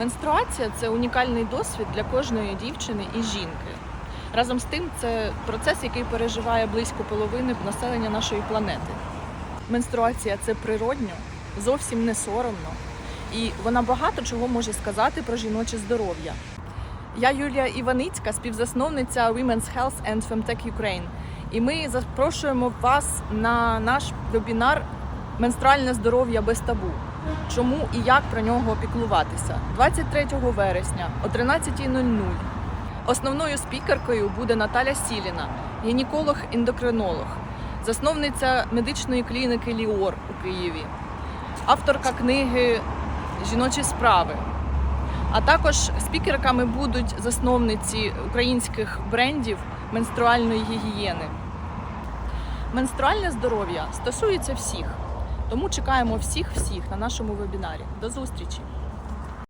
Менструація це унікальний досвід для кожної дівчини і жінки. Разом з тим, це процес, який переживає близько половини населення нашої планети. Менструація це природньо, зовсім не соромно, і вона багато чого може сказати про жіноче здоров'я. Я Юлія Іваницька, співзасновниця Women's Health and Femtech Ukraine. І ми запрошуємо вас на наш вебінар Менструальне здоров'я без табу. Чому і як про нього піклуватися 23 вересня о 13.00. Основною спікеркою буде Наталя Сіліна, гінеколог-ендокринолог, засновниця медичної клініки Ліор у Києві, авторка книги Жіночі справи. А також спікерками будуть засновниці українських брендів менструальної гігієни. Менструальне здоров'я стосується всіх, тому чекаємо всіх всіх на нашому вебінарі. До зустрічі!